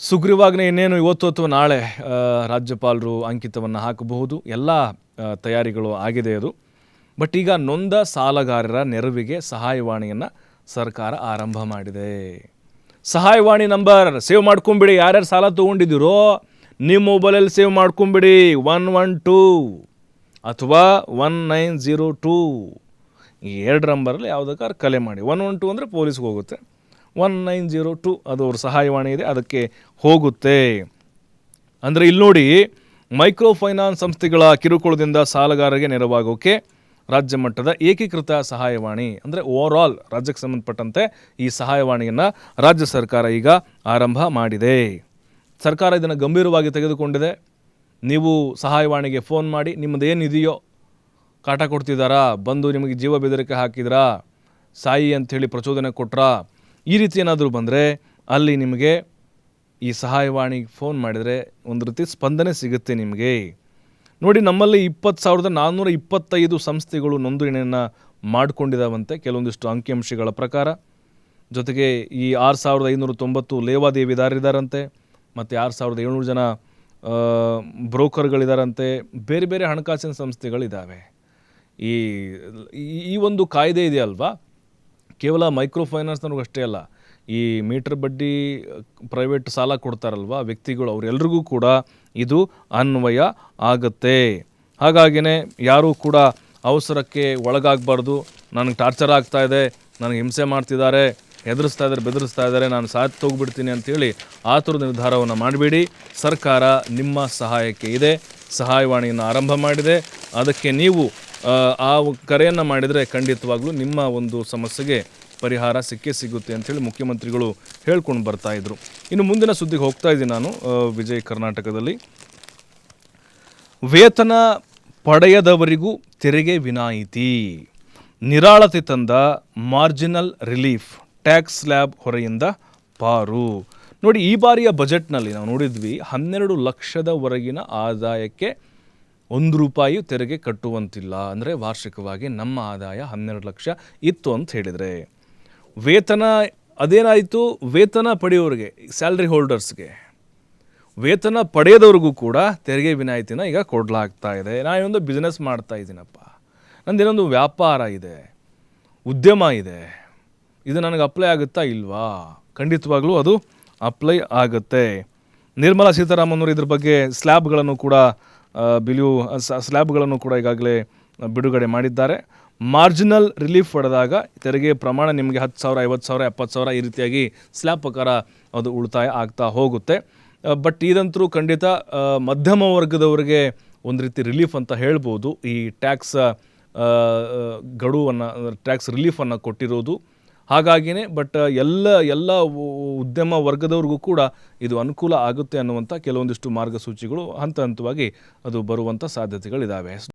ಸುಗ್ರೀವಾಜ್ಞೆ ಇನ್ನೇನು ಇವತ್ತು ಅಥವಾ ನಾಳೆ ರಾಜ್ಯಪಾಲರು ಅಂಕಿತವನ್ನು ಹಾಕಬಹುದು. ಎಲ್ಲ ತಯಾರಿಗಳು ಆಗಿದೆ ಅದು. ಬಟ್ ಈಗ ನೊಂದ ಸಾಲಗಾರರ ನೆರವಿಗೆ ಸಹಾಯವಾಣಿಯನ್ನು ಸರ್ಕಾರ ಆರಂಭ ಮಾಡಿದೆ. ಸಹಾಯವಾಣಿ ನಂಬರ್, ಸೇವ್ ಮಾಡ್ಕೊಂಬಿಡಿ. ಯಾರ್ಯಾರು ಸಾಲ ತೊಗೊಂಡಿದ್ದೀರೋ ನಿಮ್ಮ ಮೊಬೈಲಲ್ಲಿ ಸೇವ್ ಮಾಡ್ಕೊಂಬಿಡಿ. ಒನ್ ಒನ್ ಟೂ ಅಥವಾ ಒನ್ ನೈನ್ ಜೀರೋ ಟೂ. ಎರಡು ನಂಬರಲ್ಲಿ ಯಾವುದಕ್ಕಾರು ಕಲೆ ಮಾಡಿ. ಒನ್ ಒನ್ ಟು ಅಂದರೆ ಪೊಲೀಸ್ಗೆ ಹೋಗುತ್ತೆ. ಒನ್ ನೈನ್ ಜೀರೋ ಟು ಅದು ಅವ್ರ ಸಹಾಯವಾಣಿ ಇದೆ ಅದಕ್ಕೆ ಹೋಗುತ್ತೆ ಅಂದರೆ ಇಲ್ಲಿ ನೋಡಿ ಮೈಕ್ರೋ ಫೈನಾನ್ಸ್ ಸಂಸ್ಥೆಗಳ ಕಿರುಕುಳದಿಂದ ಸಾಲಗಾರರಿಗೆ ನೆರವಾಗೋಕೆ ರಾಜ್ಯ ಮಟ್ಟದ ಏಕೀಕೃತ ಸಹಾಯವಾಣಿ ಅಂದರೆ ಓವರ್ ರಾಜ್ಯಕ್ಕೆ ಸಂಬಂಧಪಟ್ಟಂತೆ ಈ ಸಹಾಯವಾಣಿಯನ್ನು ರಾಜ್ಯ ಸರ್ಕಾರ ಈಗ ಆರಂಭ ಮಾಡಿದೆ ಸರ್ಕಾರ ಇದನ್ನು ಗಂಭೀರವಾಗಿ ತೆಗೆದುಕೊಂಡಿದೆ ನೀವು ಸಹಾಯವಾಣಿಗೆ ಫೋನ್ ಮಾಡಿ ನಿಮ್ಮದೇನಿದೆಯೋ ಕಾಟ ಕೊಡ್ತಿದ್ದಾರಾ ಬಂದು ನಿಮಗೆ ಜೀವ ಬೆದರಿಕೆ ಹಾಕಿದ್ರಾ ಸಾಯಿ ಅಂಥೇಳಿ ಪ್ರಚೋದನೆ ಕೊಟ್ರಾ ಈ ರೀತಿ ಏನಾದರೂ ಬಂದರೆ ಅಲ್ಲಿ ನಿಮಗೆ ಈ ಸಹಾಯವಾಣಿಗೆ ಫೋನ್ ಮಾಡಿದರೆ ಒಂದು ರೀತಿ ಸ್ಪಂದನೆ ಸಿಗುತ್ತೆ ನಿಮಗೆ. ನೋಡಿ, ನಮ್ಮಲ್ಲಿ ಇಪ್ಪತ್ತು ಸಾವಿರದ ನಾನ್ನೂರ ಇಪ್ಪತ್ತೈದು ಸಂಸ್ಥೆಗಳು ನೋಂದಣಿಯನ್ನು ಮಾಡಿಕೊಂಡಿದ್ದಾವಂತೆ ಕೆಲವೊಂದಿಷ್ಟು ಅಂಕಿಅಂಶಗಳ ಪ್ರಕಾರ. ಜೊತೆಗೆ ಈ ಆರು ಸಾವಿರದ ಐನೂರ ತೊಂಬತ್ತು ಲೇವಾದೇವಿದಾರರಿದ್ದಾರಂತೆ ಮತ್ತು ಆರು ಸಾವಿರದ ಏಳ್ನೂರು ಜನ ಬ್ರೋಕರ್ಗಳಿದಾರಂತೆ, ಬೇರೆ ಬೇರೆ ಹಣಕಾಸಿನ ಸಂಸ್ಥೆಗಳಿದ್ದಾವೆ ಈ- ಈ ಒಂದು ಕಾಯ್ದೆ ಇದೆಯಲ್ವಾ? ಕೇವಲ ಮೈಕ್ರೋ ಫೈನಾನ್ಸ್ನವ್ರಿಗೆ ಅಷ್ಟೇ ಅಲ್ಲ, ಈ ಮೀಟರ್ ಬಡ್ಡಿ, ಪ್ರೈವೇಟ್ ಸಾಲ ಕೊಡ್ತಾರಲ್ವ ವ್ಯಕ್ತಿಗಳು ಅವರೆಲ್ಲರಿಗೂ ಕೂಡ ಇದು ಅನ್ವಯ ಆಗುತ್ತೆ. ಹಾಗಾಗಿನೇ ಯಾರೂ ಕೂಡ ಅವಸರಕ್ಕೆ ಒಳಗಾಗಬಾರ್ದು. ನನಗೆ ಟಾರ್ಚರ್ ಆಗ್ತಾ ಇದೆ, ನನಗೆ ಹಿಂಸೆ ಮಾಡ್ತಿದ್ದಾರೆ, ಹೆದರಿಸ್ತಾ ಇದ್ದಾರೆ, ಬೆದರಿಸ್ತಾ ಇದ್ದಾರೆ, ನಾನು ಸಾಥ್ ಹೋಗ್ಬಿಡ್ತೀನಿ ಅಂತೇಳಿ ಆತುರ ನಿರ್ಧಾರವನ್ನು ಮಾಡಬೇಡಿ. ಸರ್ಕಾರ ನಿಮ್ಮ ಸಹಾಯಕ್ಕೆ ಇದೆ, ಸಹಾಯವಾಣಿಯನ್ನು ಆರಂಭ ಮಾಡಿದೆ. ಅದಕ್ಕೆ ನೀವು ಆ, ಕರೆಯನ್ನು ಮಾಡಿದರೆ ಖಂಡಿತವಾಗ್ಲೂ ನಿಮ್ಮ ಒಂದು ಸಮಸ್ಯೆಗೆ ಪರಿಹಾರ ಸಿಕ್ಕೇ ಸಿಗುತ್ತೆ ಅಂಥೇಳಿ ಮುಖ್ಯಮಂತ್ರಿಗಳು ಹೇಳ್ಕೊಂಡು ಬರ್ತಾ ಇದ್ರು. ಇನ್ನು ಮುಂದಿನ ಸುದ್ದಿಗೆ ಹೋಗ್ತಾ ಇದ್ದೀನಿ ನಾನು ವಿಜಯ್ ಕರ್ನಾಟಕದಲ್ಲಿ. ವೇತನ ಪಡೆಯದವರಿಗೂ ತೆರಿಗೆ ವಿನಾಯಿತಿ. ನಿರಾಳತೆ ತಂದ ಮಾರ್ಜಿನಲ್ ರಿಲೀಫ್ ಟ್ಯಾಕ್ಸ್ ಸ್ಲ್ಯಾಬ್ ಹೊರೆಯಿಂದ ಪಾರು. ನೋಡಿ ಈ ಬಾರಿಯ ಬಜೆಟ್ನಲ್ಲಿ ನಾವು ನೋಡಿದ್ವಿ ಹನ್ನೆರಡು ಲಕ್ಷದವರೆಗಿನ ಆದಾಯಕ್ಕೆ ಒಂದು ರೂಪಾಯಿ ತೆರಿಗೆ ಕಟ್ಟುವಂತಿಲ್ಲ ಅಂದರೆ ವಾರ್ಷಿಕವಾಗಿ ನಮ್ಮ ಆದಾಯ ಹನ್ನೆರಡು ಲಕ್ಷ ಇತ್ತು ಅಂತ ಹೇಳಿದರೆ. ವೇತನ ಅದೇನಾಯಿತು? ವೇತನ ಪಡೆಯೋರಿಗೆ, ಸ್ಯಾಲ್ರಿ ಹೋಲ್ಡರ್ಸ್ಗೆ. ವೇತನ ಪಡೆಯದವ್ರಿಗೂ ಕೂಡ ತೆರಿಗೆ ವಿನಾಯಿತಿನ ಈಗ ಕೊಡಲಾಗ್ತಾ ಇದೆ. ನಾನೊಂದು ಬಿಸ್ನೆಸ್ ಮಾಡ್ತಾ ಇದ್ದೀನಪ್ಪ ನಂದೇನೊಂದು ವ್ಯಾಪಾರ ಇದೆ. ಉದ್ಯಮ ಇದೆ. ಇದು ನನಗೆ ಅಪ್ಲೈ ಆಗುತ್ತಾ ಇಲ್ವಾ? ಖಂಡಿತವಾಗ್ಲೂ ಅದು ಅಪ್ಲೈ ಆಗುತ್ತೆ. ನಿರ್ಮಲಾ ಸೀತಾರಾಮನ್ ಅವರು ಇದ್ರ ಬಗ್ಗೆ ಸ್ಲ್ಯಾಬ್ಗಳನ್ನು ಕೂಡ ಬಿಲಿಯು ಸ್ಲ್ಯಾಬ್ಗಳನ್ನು ಕೂಡ ಈಗಾಗಲೇ ಬಿಡುಗಡೆ ಮಾಡಿದ್ದಾರೆ. ಮಾರ್ಜಿನಲ್ ರಿಲೀಫ್ ಪಡೆದಾಗ ತೆರಿಗೆ ಪ್ರಮಾಣ ನಿಮಗೆ ಹತ್ತು ಸಾವಿರ, ಐವತ್ತು ಸಾವಿರ, ಎಪ್ಪತ್ತು ಸಾವಿರ ಈ ರೀತಿಯಾಗಿ ಸ್ಲ್ಯಾಬ್ ಪ್ರಕಾರ ಅದು ಉಳಿತಾಯ ಆಗ್ತಾ ಹೋಗುತ್ತೆ. ಬಟ್ ಇದಂತರೂ ಖಂಡಿತ ಮಧ್ಯಮ ವರ್ಗದವರಿಗೆ ಒಂದು ರೀತಿ ರಿಲೀಫ್ ಅಂತ ಹೇಳ್ಬೋದು. ಈ ಟ್ಯಾಕ್ಸ್ ಗಡುವನ್ನು, ಟ್ಯಾಕ್ಸ್ ರಿಲೀಫನ್ನು ಕೊಟ್ಟಿರೋದು. ಹಾಗಾಗಿನೇ ಬಟ್ ಎಲ್ಲ ಎಲ್ಲ ಉದ್ಯಮ ವರ್ಗದವ್ರಿಗೂ ಕೂಡ ಇದು ಅನುಕೂಲ ಆಗುತ್ತೆ ಅನ್ನುವಂಥ ಕೆಲವೊಂದಿಷ್ಟು ಮಾರ್ಗಸೂಚಿಗಳು ಹಂತ ಹಂತವಾಗಿ ಅದು ಬರುವಂಥ ಸಾಧ್ಯತೆಗಳಿದ್ದಾವೆ